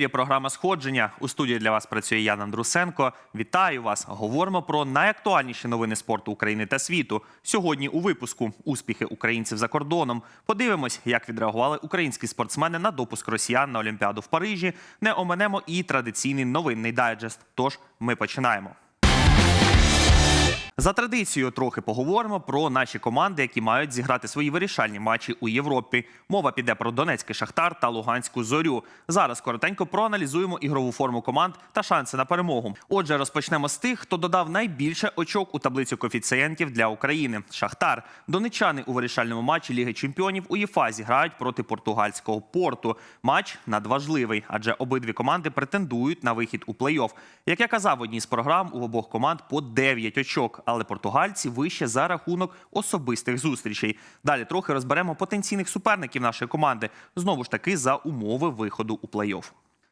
ефірі програма Сходження. У студії для вас працює Ян Андрусенко. Вітаю вас. Говоримо про найактуальніші новини спорту України та світу. Сьогодні у випуску успіхи українців за кордоном. Подивимось, як відреагували українські спортсмени на допуск росіян на Олімпіаду в Парижі. Не оминемо і традиційний новинний дайджест. Тож ми починаємо. За традицією трохи поговоримо про наші команди, які мають зіграти свої вирішальні матчі у Європі. Мова піде про Донецький Шахтар та Луганську зорю. Зараз коротенько проаналізуємо ігрову форму команд та шанси на перемогу. Отже, розпочнемо з тих, хто додав найбільше очок у таблицю коефіцієнтів для України. Шахтар. Донечани у вирішальному матчі Ліги Чемпіонів УЄФА зіграють проти португальського порту. Матч надважливий, адже обидві команди претендують на вихід у плей-офф. Як я казав в одній з програм, у обох команд по 9 очок, але португальці вище за рахунок особистих зустрічей. Далі трохи розберемо потенційних суперників нашої команди. Знову ж таки за умови виходу у плей-офф.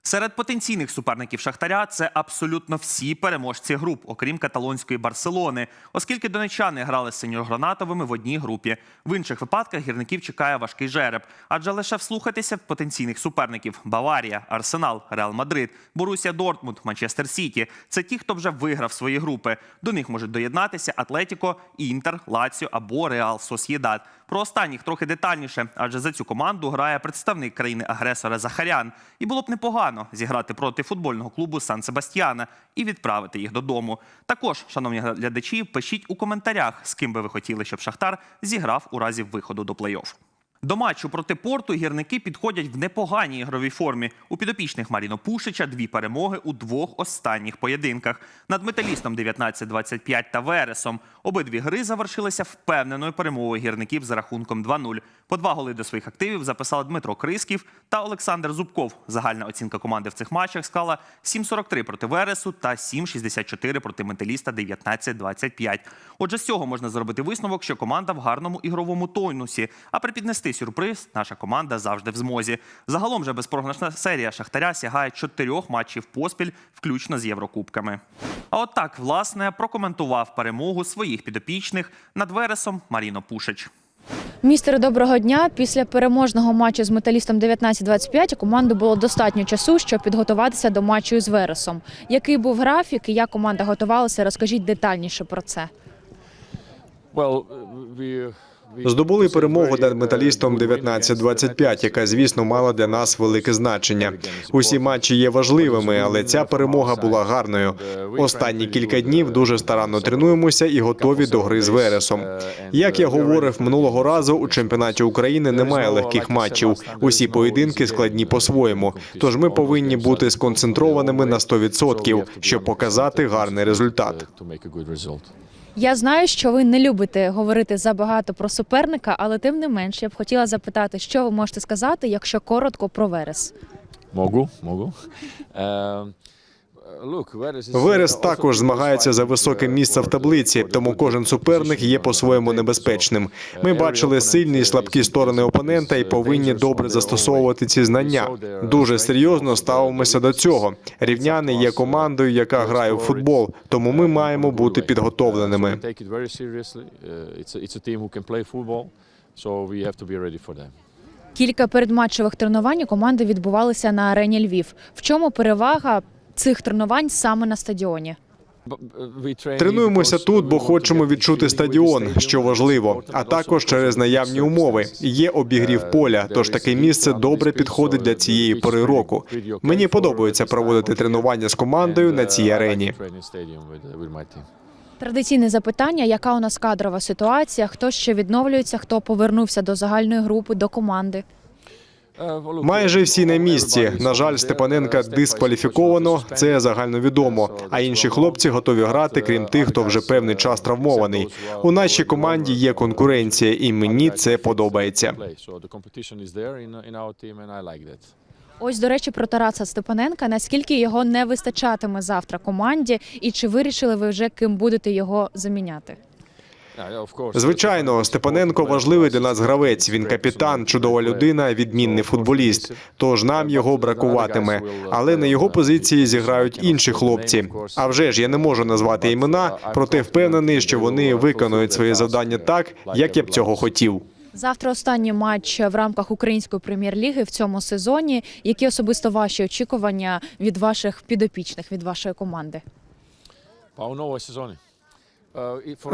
Серед потенційних суперників Шахтаря це абсолютно всі переможці груп, окрім каталонської Барселони, оскільки донечани грали з синьо-гранатовими в одній групі. В інших випадках гірників чекає важкий жереб, адже лише вслухатися в потенційних суперників: Баварія, Арсенал, Реал Мадрид, Борусія Дортмунд, Манчестер Сіті. Це ті, хто вже виграв свої групи. До них можуть доєднатися Атлетіко, Інтер, Лаціо або Реал Сосєдад. Про останніх трохи детальніше, адже за цю команду грає представник країни-агресора Захарян. І було б непогано зіграти проти футбольного клубу Сан Себастьяна і відправити їх додому. Також, шановні глядачі, пишіть у коментарях, з ким би ви хотіли, щоб Шахтар зіграв у разі виходу до плей-офф. До матчу проти порту гірники підходять в непоганій ігровій формі. У підопічних Маріно Пушича дві перемоги у двох останніх поєдинках над металістом 19-25 та Вересом. Обидві гри завершилися впевненою перемогою гірників за рахунком 2-0. По два голи до своїх активів записали Дмитро Крисків та Олександр Зубков. Загальна оцінка команди в цих матчах склала 7-43 проти Вересу та 7-64 проти металіста 19-25. Отже, з цього можна зробити висновок, що команда в гарному ігровому тонусі. А припіднести сюрприз наша команда завжди в змозі. Загалом же безпрограшна серія Шахтаря сягає чотирьох матчів поспіль, включно з Єврокубками. А от так, власне, прокоментував перемогу своїх підопічних над Вересом Маріно Пушич. Містере, доброго дня. Після переможного матчу з металістом 19-25 у команди було достатньо часу, щоб підготуватися до матчу з Вересом. Який був графік і як команда готувалася? Розкажіть детальніше про це. Здобули перемогу над металістом 19-25, яка, звісно, мала для нас велике значення. Усі матчі є важливими, але ця перемога була гарною. Останні кілька днів дуже старанно тренуємося і готові до гри з Вересом. Як я говорив минулого разу, у чемпіонаті України немає легких матчів. Усі поєдинки складні по-своєму. Тож ми повинні бути сконцентрованими на 100%, щоб показати гарний результат. Я знаю, що ви не любите говорити забагато про суперника, але тим не менш я б хотіла запитати, що ви можете сказати, якщо коротко про Верес. Можу, можу. Е, Верес також змагається за високе місце в таблиці, тому кожен суперник є по-своєму небезпечним. Ми бачили сильні і слабкі сторони опонента і повинні добре застосовувати ці знання. Дуже серйозно ставимося до цього. Рівняни є командою, яка грає в футбол, тому ми маємо бути підготовленими. Кілька передматчевих тренувань у команди відбувалися на арені Львів. В чому перевага цих тренувань саме на стадіоні? Тренуємося тут, бо хочемо відчути стадіон, що важливо, а також через наявні умови. Є обігрів поля, тож таке місце добре підходить для цієї пори року. Мені подобається проводити тренування з командою на цій арені. Традиційне запитання: яка у нас кадрова ситуація? Хто ще відновлюється, хто повернувся до загальної групи, до команди? Майже всі на місці. На жаль, Степаненка дискваліфіковано. Це загальновідомо. А інші хлопці готові грати, крім тих, хто вже певний час травмований. У нашій команді є конкуренція, і мені це подобається. Ось, до речі, про Тараса Степаненка. Наскільки його не вистачатиме завтра команді, і чи вирішили ви вже ким будете його заміняти? Звичайно, Степаненко важливий для нас гравець. Він капітан, чудова людина, відмінний футболіст. Тож нам його бракуватиме. Але на його позиції зіграють інші хлопці. А вже ж я не можу назвати імена, проте впевнений, що вони виконують своє завдання так, як я б цього хотів. Завтра останній матч в рамках української прем'єр-ліги в цьому сезоні. Які особисто ваші очікування від ваших підопічних, від вашої команди? Pa u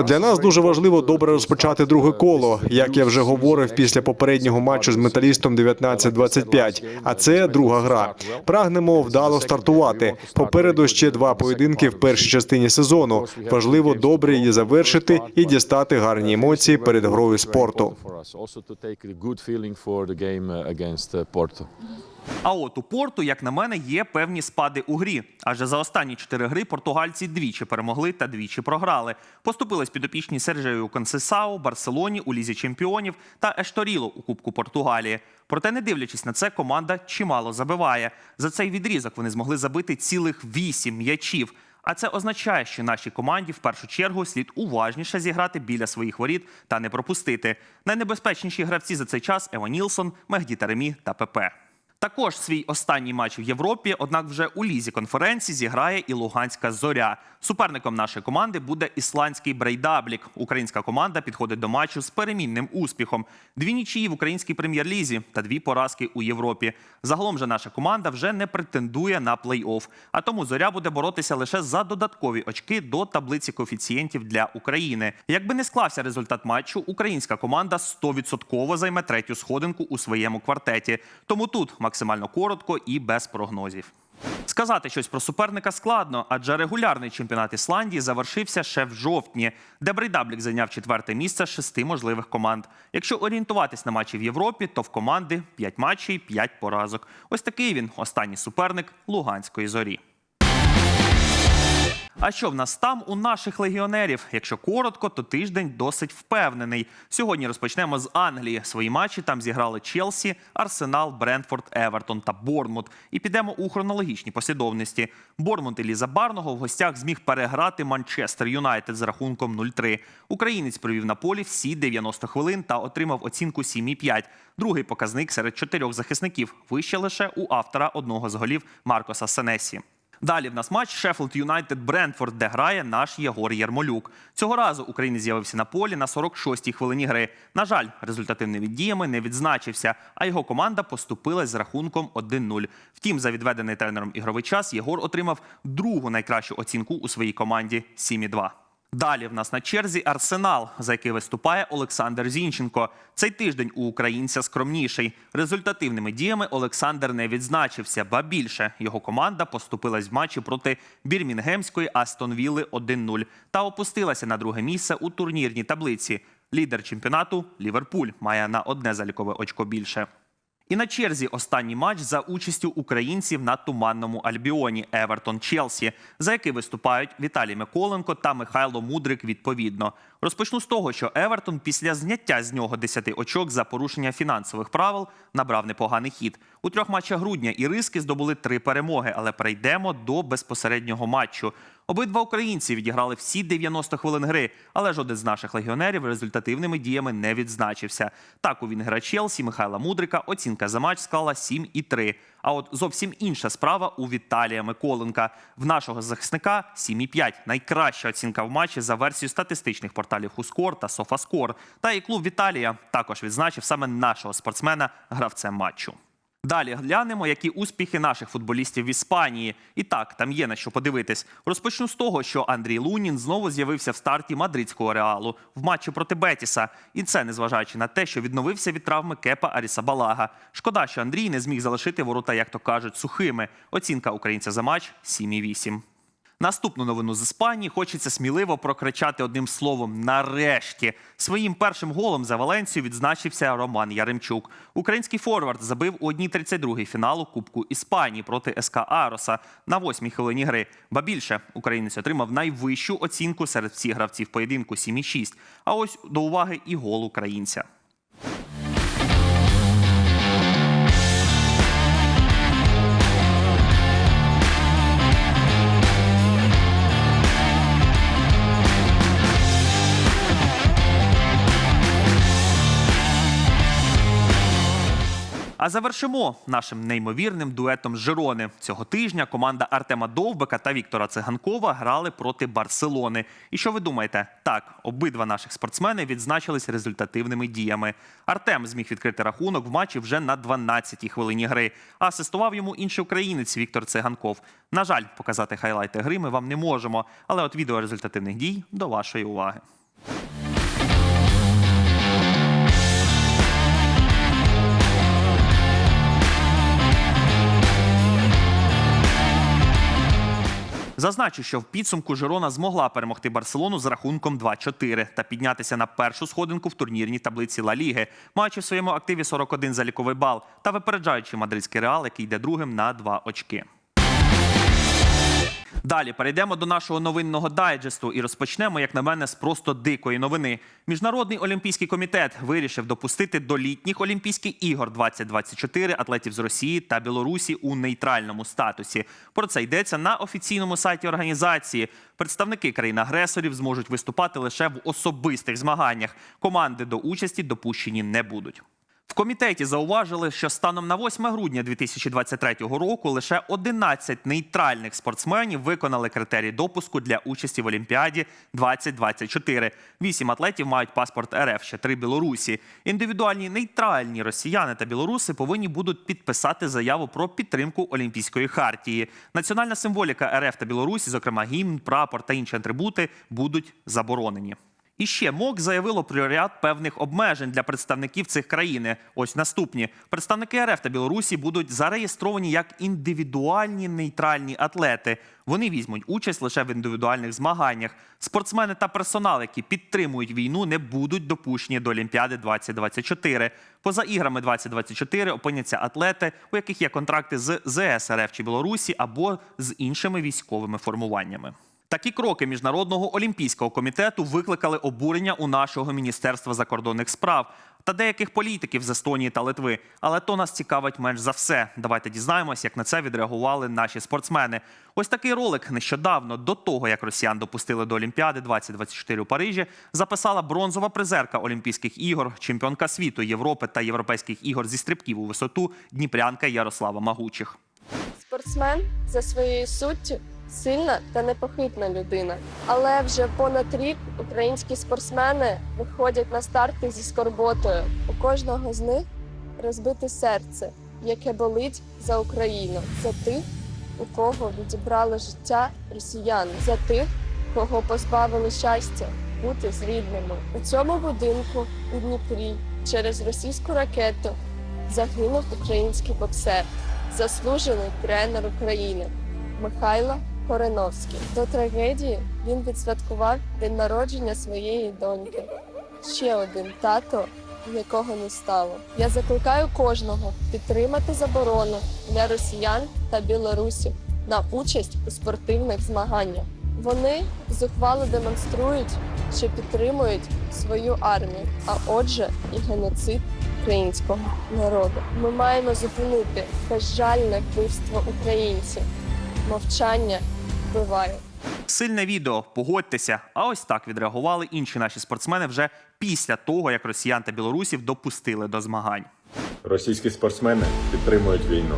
Для нас дуже важливо добре розпочати друге коло, як я вже говорив після попереднього матчу з металістом 19-25. А це друга гра. Прагнемо вдало стартувати. Попереду ще два поєдинки в першій частині сезону. Важливо добре її завершити і дістати гарні емоції перед грою спорту. А от у порту, як на мене, є певні спади у грі. Адже за останні чотири гри португальці двічі перемогли та двічі програли. Поступились підопічні Сержею Консесау, Барселоні у лізі чемпіонів та Ешторіло у Кубку Португалії. Проте, не дивлячись на це, команда чимало забиває. За цей відрізок вони змогли забити цілих вісім м'ячів. А це означає, що нашій команді в першу чергу слід уважніше зіграти біля своїх воріт та не пропустити. Найнебезпечніші гравці за цей час Ева Нілсон, Мехді Таремі та ПП. Також свій останній матч в Європі, однак вже у лізі конференції зіграє і Луганська зоря. Суперником нашої команди буде ісландський Брейдаблік. Українська команда підходить до матчу з перемінним успіхом. Дві нічиї в українській прем'єр-лізі та дві поразки у Європі. Загалом же наша команда вже не претендує на плей-офф. А тому зоря буде боротися лише за додаткові очки до таблиці коефіцієнтів для України. Якби не склався результат матчу, українська команда 100% займе третю сходинку у своєму квартеті. Тому тут максимально коротко і без прогнозів. Сказати щось про суперника складно, адже регулярний чемпіонат Ісландії завершився ще в жовтні, де Брейдаблік зайняв четверте місце з шести можливих команд. Якщо орієнтуватись на матчі в Європі, то в команди 5 матчів, 5 поразок. Ось такий він останній суперник Луганської зорі. А що в нас там у наших легіонерів? Якщо коротко, то тиждень досить впевнений. Сьогодні розпочнемо з Англії. Свої матчі там зіграли Челсі, Арсенал, Брентфорд, Евертон та Борнмут. І підемо у хронологічній послідовності. Борнмут і Ліза Барного в гостях зміг переграти Манчестер Юнайтед з рахунком 0-3. Українець провів на полі всі 90 хвилин та отримав оцінку 7,5. Другий показник серед чотирьох захисників вище лише у автора одного з голів Маркоса Сенесі. Далі в нас матч Шеффілд Юнайтед Брентфорд, де грає наш Єгор Єрмолюк. Цього разу українець з'явився на полі на 46-й хвилині гри. На жаль, результативними діями не відзначився, а його команда поступилась з рахунком 1-0. Втім, за відведений тренером ігровий час Єгор отримав другу найкращу оцінку у своїй команді 7,2. Далі в нас на черзі Арсенал, за який виступає Олександр Зінченко. Цей тиждень у українця скромніший. Результативними діями Олександр не відзначився, ба більше його команда поступилась в матчі проти Бірмінгемської Астон Вілли 1-0 та опустилася на друге місце у турнірній таблиці. Лідер чемпіонату Ліверпуль має на одне залікове очко більше. І на черзі останній матч за участю українців на туманному Альбіоні Евертон Челсі, за який виступають Віталій Миколенко та Михайло Мудрик відповідно. Розпочну з того, що Евертон після зняття з нього 10 очок за порушення фінансових правил набрав непоганий хід. У трьох матчах грудня іриски здобули три перемоги, але перейдемо до безпосереднього матчу. Обидва українці відіграли всі 90 хвилин гри, але жоден з наших легіонерів результативними діями не відзначився. Так у Вінгера Челсі Михайла Мудрика оцінка за матч склала 7,3. А от зовсім інша справа у Віталія Миколенка. В нашого захисника 7,5. Найкраща оцінка в матчі за версією статистичних порталів Хускор та Софаскор. Та і клуб Віталія також відзначив саме нашого спортсмена гравцем матчу. Далі глянемо, які успіхи наших футболістів в Іспанії. І так, там є на що подивитись. Розпочну з того, що Андрій Лунін знову з'явився в старті мадридського реалу в матчі проти Бетіса. І це незважаючи на те, що відновився від травми Кепа Аріса Балага. Шкода, що Андрій не зміг залишити ворота, як то кажуть, сухими. Оцінка українця за матч 7,8. Наступну новину з Іспанії хочеться сміливо прокричати одним словом нарешті. Своїм першим голом за Валенцію відзначився Роман Яремчук. Український форвард забив у 1.32 фіналу Кубку Іспанії проти СК Ароса на восьмій хвилині гри. Ба більше українець отримав найвищу оцінку серед всіх гравців поєдинку 7,6. А ось до уваги і гол українця. А завершимо нашим неймовірним дуетом Жирони. Цього тижня команда Артема Довбика та Віктора Циганкова грали проти Барселони. І що ви думаєте? Так, обидва наших спортсмени відзначились результативними діями. Артем зміг відкрити рахунок в матчі вже на 12-й хвилині гри. А асистував йому інший українець Віктор Циганков. На жаль, показати хайлайти гри ми вам не можемо. Але от відео результативних дій до вашої уваги. Зазначу, що в підсумку Жирона змогла перемогти Барселону з рахунком 2-4 та піднятися на першу сходинку в турнірній таблиці Ла Ліги, маючи в своєму активі 41 заліковий бал та випереджаючи мадридський реал, який йде другим на 2 очки. Далі перейдемо до нашого новинного дайджесту і розпочнемо, як на мене, з просто дикої новини. Міжнародний олімпійський комітет вирішив допустити до літніх Олімпійських ігор 2024 атлетів з Росії та Білорусі у нейтральному статусі. Про це йдеться на офіційному сайті організації. Представники країн-агресорів зможуть виступати лише в особистих змаганнях. Команди до участі допущені не будуть. В комітеті зауважили, що станом на 8 грудня 2023 року лише 11 нейтральних спортсменів виконали критерії допуску для участі в Олімпіаді 2024. Вісім атлетів мають паспорт РФ, ще три Білорусі. Індивідуальні нейтральні росіяни та білоруси повинні будуть підписати заяву про підтримку Олімпійської хартії. Національна символіка РФ та Білорусі, зокрема гімн, прапор та інші атрибути, будуть заборонені. І ще МОК заявило про ряд певних обмежень для представників цих країн. Ось наступні представники РФ та Білорусі будуть зареєстровані як індивідуальні нейтральні атлети. Вони візьмуть участь лише в індивідуальних змаганнях. Спортсмени та персонал, які підтримують війну, не будуть допущені до Олімпіади 2024. Поза іграми 2024 опиняться атлети, у яких є контракти з ЗС РФ чи Білорусі або з іншими військовими формуваннями. Такі кроки міжнародного олімпійського комітету викликали обурення у нашого міністерства закордонних справ та деяких політиків з Естонії та Литви. Але то нас цікавить менш за все. Давайте дізнаємось, як на це відреагували наші спортсмени. Ось такий ролик нещодавно до того, як росіян допустили до Олімпіади 2024 у Парижі, записала бронзова призерка Олімпійських ігор, чемпіонка світу Європи та європейських ігор зі стрибків у висоту Дніпрянка Ярослава Магучих. Спортсмен за своєю суттю сильна та непохитна людина. Але вже понад рік українські спортсмени виходять на старти зі скорботою. У кожного з них розбите серце, яке болить за Україну, за тих, у кого відібрали життя росіяни, за тих, кого позбавили щастя бути з рідними. У цьому будинку у Дніпрі через російську ракету загинув український боксер заслужений тренер України Михайло Кореновський. До трагедії він відсвяткував день народження своєї доньки. Ще один тато, якого не стало. Я закликаю кожного підтримати заборону для росіян та білорусів на участь у спортивних змаганнях. Вони зухвало демонструють, що підтримують свою армію, а отже, і геноцид українського народу. Ми маємо зупинити безжальне вбивство українців. Мовчання вбиває. Сильне відео, погодьтеся. А ось так відреагували інші наші спортсмени вже після того, як росіян та білорусів допустили до змагань. Російські спортсмени підтримують війну.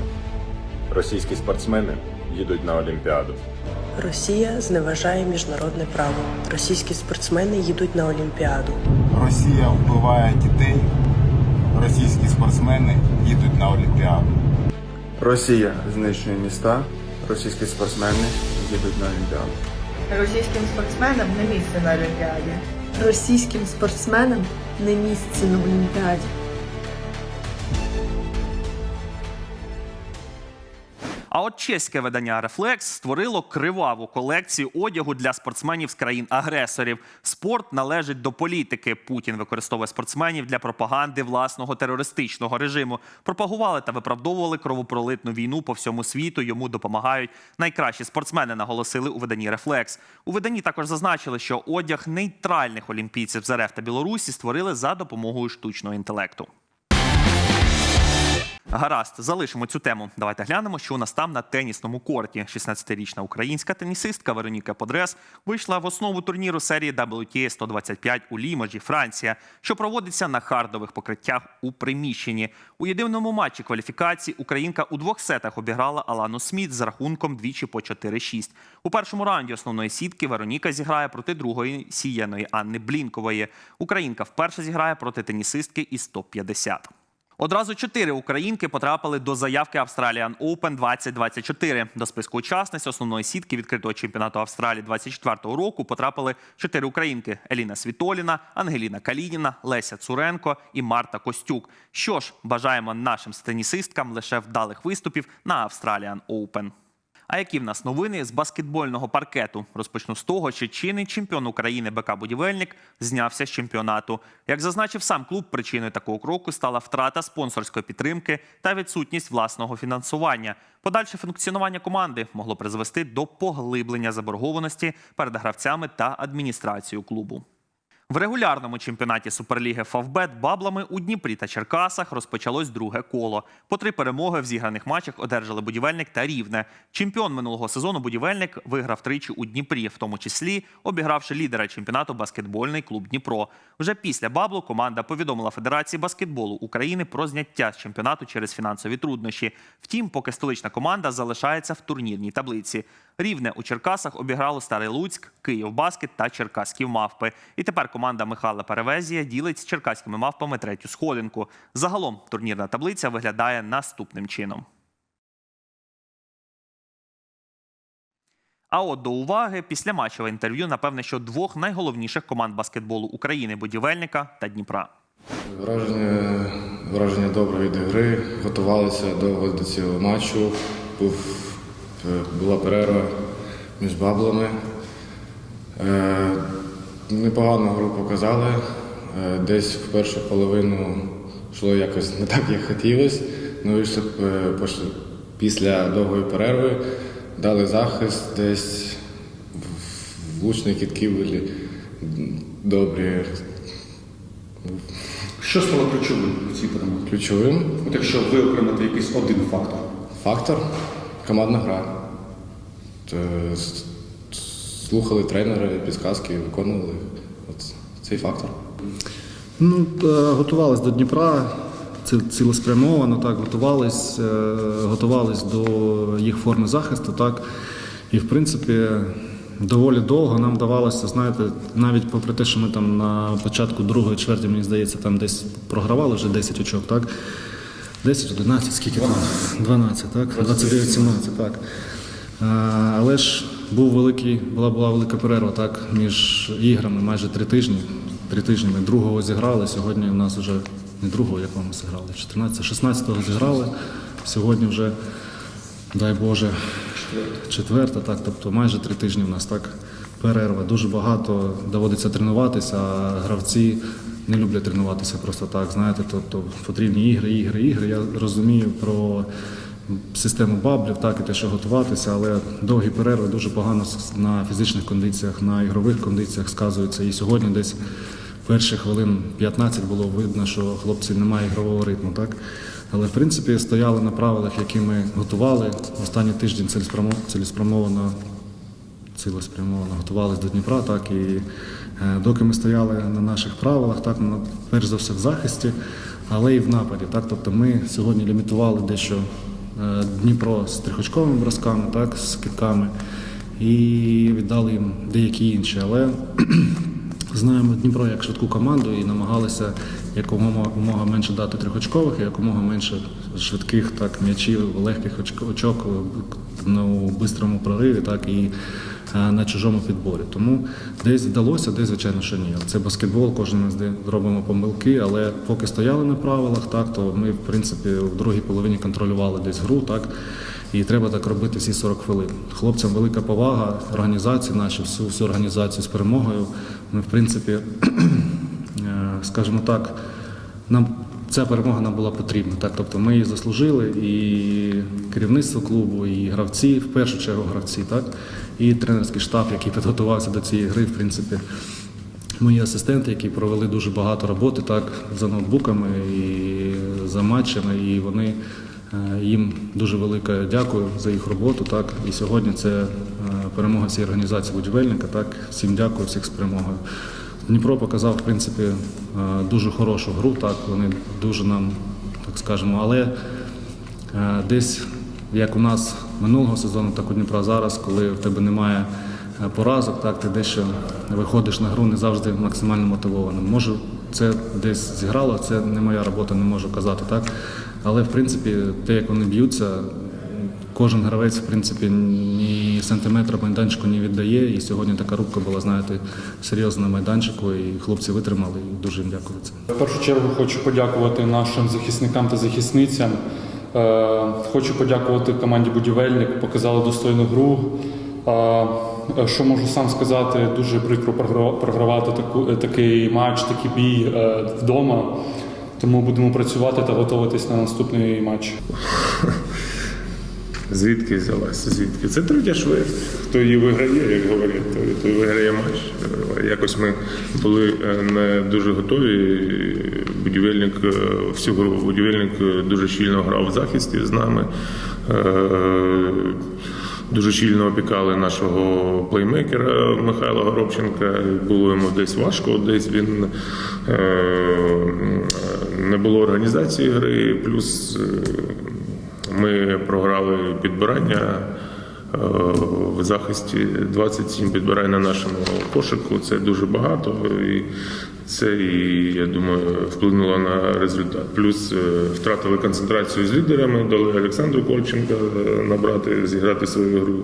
Російські спортсмени їдуть на Олімпіаду. Росія зневажає міжнародне право. Російські спортсмени їдуть на Олімпіаду. Росія вбиває дітей. Російські спортсмени їдуть на Олімпіаду. Росія знищує міста, російські спортсмени їдуть на Олімпіаду. Російським спортсменам не місце на Олімпіаді. Російським спортсменам не місце на Олімпіаді. А от чеське видання Рефлекс створило криваву колекцію одягу для спортсменів з країн-агресорів. Спорт належить до політики. Путін використовує спортсменів для пропаганди власного терористичного режиму. Пропагували та виправдовували кровопролитну війну по всьому світу. Йому допомагають найкращі спортсмени. Наголосили у виданні Рефлекс. У виданні також зазначили, що одяг нейтральних олімпійців з РФ та Білорусі створили за допомогою штучного інтелекту. Гаразд, залишимо цю тему. Давайте глянемо, що у нас там на тенісному корті. 16-річна українська тенісистка Вероніка Подрес вийшла в основу турніру серії WTA 125 у Ліможі, Франція, що проводиться на хардових покриттях у приміщенні. У єдиному матчі кваліфікації українка у двох сетах обіграла Алану Сміт з рахунком двічі по 4-6. У першому раунді основної сітки Вероніка зіграє проти другої сіяної Анни Блінкової. Українка вперше зіграє проти тенісистки із топ-50. Одразу чотири українки потрапили до заявки Australian Open 2024. До списку учасниць основної сітки відкритого чемпіонату Австралії 24 року потрапили чотири українки: Еліна Світоліна, Ангеліна Калініна, Леся Цуренко і Марта Костюк. Що ж, бажаємо нашим тенісисткам лише вдалих виступів на Australian Open. А які в нас новини з баскетбольного паркету? Розпочну з того, що чинний чемпіон України БК Будівельник знявся з чемпіонату. Як зазначив сам клуб, причиною такого кроку стала втрата спонсорської підтримки та відсутність власного фінансування. Подальше функціонування команди могло призвести до поглиблення заборгованості перед гравцями та адміністрацією клубу. В регулярному чемпіонаті Суперліги Фавбет баблами у Дніпрі та Черкасах розпочалось друге коло. По три перемоги в зіграних матчах одержали будівельник та рівне. Чемпіон минулого сезону будівельник виграв тричі у Дніпрі, в тому числі обігравши лідера чемпіонату баскетбольний клуб Дніпро. Вже після баблу команда повідомила Федерації баскетболу України про зняття з чемпіонату через фінансові труднощі. Втім, поки столична команда залишається в турнірній таблиці. Рівне у Черкасах обіграло Старий Луцьк, Київ Баскет та Черкаські мавпи. І тепер команда Михайла Перевезія ділить з черкаськими мавпами третю сходинку. Загалом турнірна таблиця виглядає наступним чином. А от до уваги після матчеве інтерв'ю, напевне, що двох найголовніших команд баскетболу України будівельника та Дніпра. Враження, враження добре від гри. Готувалися довго до цього матчу. Був, е, була перерва між баблами. Непогану гру показали. Е, десь в першу половину йшло якось не так, як хотілося. Ну, вийшли е, після довгої перерви, дали захист, десь в- влучні кітки були добрі. Що стало ключовим в цій перемозі? Ключовим От якщо виокремити якийсь один фактор. Фактор командна гра. Слухали тренери, підказки, виконували. От цей фактор. Ну, е, готувались до Дніпра цілеспрямовано, так, готувались, е, готувались до їх форми захисту, так. І, в принципі, доволі довго нам давалося, знаєте, навіть попри те, що ми там на початку другої чверті, мені здається, там десь програвали вже 10 очок, так? 10, 11, скільки там? 12, так? 29, 17, так. Е, Але ж був великий, була, була велика перерва так, між іграми, майже три тижні. Три тижні ми другого зіграли. Сьогодні у нас вже не другого, як ми зіграли, 14, 16-го зіграли. Сьогодні вже, дай Боже, четверта, так, тобто майже три тижні в нас так перерва. Дуже багато доводиться тренуватися, а гравці не люблять тренуватися просто так. Знаєте, тобто потрібні ігри, ігри, ігри. Я розумію про систему баблів, так і те, що готуватися, але довгі перерви дуже погано на фізичних кондиціях, на ігрових кондиціях сказуються. І сьогодні десь перші хвилин 15 було видно, що хлопці немає ігрового ритму, так? Але в принципі стояли на правилах, які ми готували. Останній тиждень цілеспрямо- цілеспрямовано цілеспрямовано готувалися до Дніпра, так і е, доки ми стояли на наших правилах, так перш за все в захисті, але і в нападі. Так, тобто ми сьогодні лімітували дещо Дніпро з трихочковими бросками, так, з китками, і віддали їм деякі інші. Але знаємо Дніпро як швидку команду і намагалися якомога менше дати трьохочкових і якомога менше швидких так, м'ячів, легких очок ну, у прориві, так і е, на чужому підборі. Тому десь вдалося, десь, звичайно, що ні. Це баскетбол, кожен ми робимо помилки, але поки стояли на правилах, так, то ми, в принципі, в другій половині контролювали десь гру, так. І треба так робити всі 40 хвилин. Хлопцям велика повага, організації наші, всю, всю організацію з перемогою. Ми, в принципі, скажімо так, нам ця перемога нам була потрібна. Так, тобто ми її заслужили, і керівництво клубу, і гравці, в першу чергу гравці, так, і тренерський штаб, який підготувався до цієї гри, в принципі. Мої асистенти, які провели дуже багато роботи так, за ноутбуками і за матчами, і вони Е, Їм дуже велике дякую за їх роботу. Так і сьогодні це е, перемога всієї організації будівельника. Так всім дякую, всіх з перемогою. Дніпро показав в принципі е, дуже хорошу гру. Так вони дуже нам так скажемо, але е, десь як у нас минулого сезону, так у Дніпра зараз, коли в тебе немає е, поразок, так ти дещо виходиш на гру не завжди максимально мотивованим. Може, це десь зіграло, це не моя робота, не можу казати так. Але в принципі, те, як вони б'ються, кожен гравець, в принципі, ні сантиметра майданчику не віддає. І сьогодні така рубка була, знаєте, серйозна на майданчику, і хлопці витримали. І дуже їм дякую за це. В першу чергу хочу подякувати нашим захисникам та захисницям. Е, Хочу подякувати команді Будівельник, показали достойну гру. Е, Що можу сам сказати, дуже прикро програ- програвати таку, е, такий матч, такий бій вдома. Тому будемо працювати та готуватись на наступний матч. Звідки взялася? Звідки? Це третя чверть. Хто її виграє, як говорять, той, виграє матч. Якось ми були е, не дуже готові. Будівельник е, всю гру будівельник е, дуже щільно грав в захисті з нами. Дуже щільно опікали нашого плеймейкера Михайла Горобченка. Було йому десь важко, десь він не було організації гри, плюс ми програли підбирання е, в захисті 27 підбирань на нашому кошику. Це дуже багато. І це, і, я думаю, вплинуло на результат. Плюс е, втратили концентрацію з лідерами, дали Олександру Кольченка е, набрати, зіграти свою гру.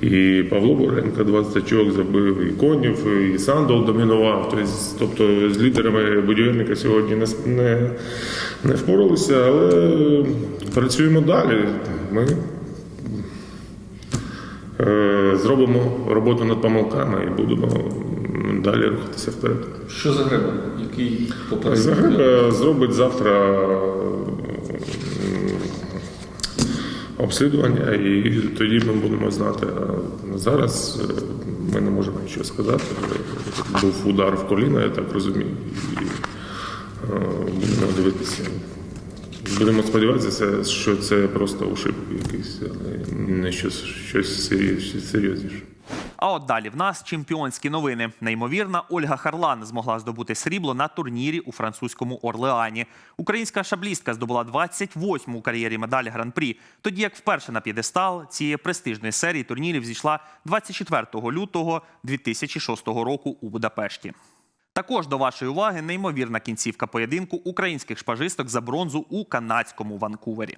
І Павло Боренко 20 очок забив, і Конів, і Сандол домінував. Тобто, тобто з лідерами будівельника сьогодні не, не, впоралися, але працюємо далі. Ми е, зробимо роботу над помилками і будемо далі рухатися вперед. Що за гриба? Який Загреба зробить завтра обслідування, і тоді ми будемо знати. А зараз е, ми не можемо нічого сказати. Був удар в коліно, я так розумію. І е, дивитися. Будемо сподіватися, що це просто ушиб якийсь, але не щось, щось серйоз- серйозніше. А от далі в нас чемпіонські новини. Неймовірна Ольга Харлан змогла здобути срібло на турнірі у французькому Орлеані. Українська шаблістка здобула 28-му у кар'єрі медаль гран-прі. Тоді як вперше на п'єдестал цієї престижної серії турнірів зійшла 24 лютого 2006 року у Будапешті. Також до вашої уваги неймовірна кінцівка поєдинку українських шпажисток за бронзу у канадському Ванкувері.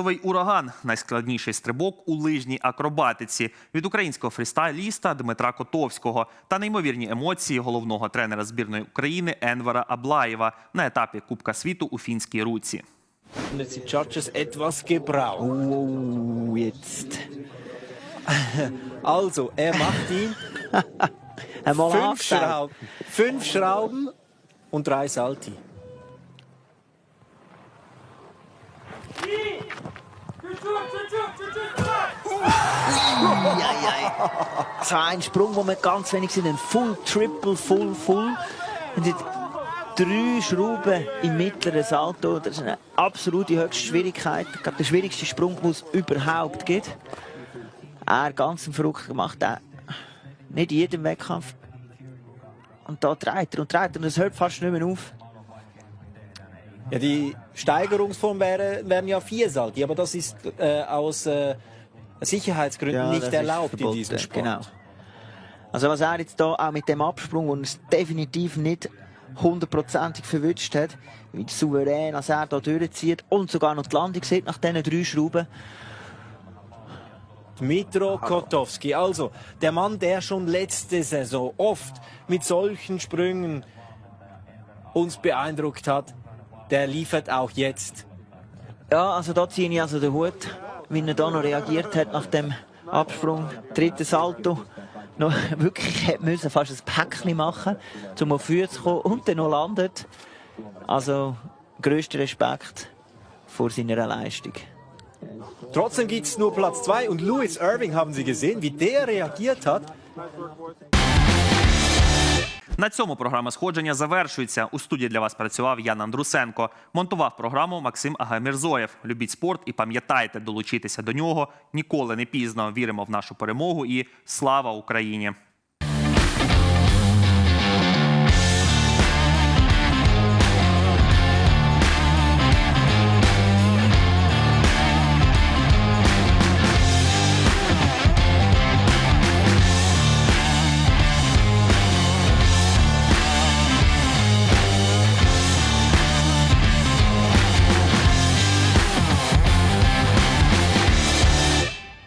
Бронзовий ураган найскладніший стрибок у лижній акробатиці від українського фрістайліста Дмитра Котовського та неймовірні емоції головного тренера збірної України Енвара Аблаєва на етапі Кубка світу у фінській руці. Also, er macht ihn. Fünf, Schrauben, fünf Schrauben und drei Salti. So ein Sprung, wo wir ganz wenig sind. Ein Full, Triple, Full, Full. Und die drei Schrauben im mittleren Salto. Das ist eine absolute höchste Schwierigkeit. Ich glaube, der schwierigste Sprung, den es überhaupt gibt. Er ganz verrückt gemacht. Er nicht in jedem Wettkampf. Und da dreht er und dreht er und es hört fast nicht mehr auf. Ja, die Steigerungsform wäre, wären ja vier Salti, aber das ist äh, aus äh, Sicherheitsgründen Ja, nicht erlaubt in diesem Sport. Genau. Also was er jetzt da auch mit dem Absprung, wo er es definitiv nicht hundertprozentig verwünscht hat, wie souverän als er da durchzieht und sogar noch die Landung sieht nach diesen drei Schrauben. Dmitro Kotowski. Also, der Mann, der schon letzte Saison oft mit solchen Sprüngen uns beeindruckt hat, der liefert auch jetzt. Ja, also da ziehe ich also den Hut, wie er da noch reagiert hat nach dem Absprung. Dritter Salto. Noch wirklich hätte müssen fast ein Päckchen machen, um auf Füße zu kommen und dann noch landet. Also, größter Respekt vor seiner Leistung. Trotzdem gibt es nur Platz 2 und Louis Irving haben Sie gesehen, wie der reagiert hat. На цьому програма сходження завершується. У студії для вас працював Ян Андрусенко. Монтував програму Максим Агамірзоєв. Любіть спорт і пам'ятайте, долучитися до нього ніколи не пізно. Віримо в нашу перемогу і слава Україні!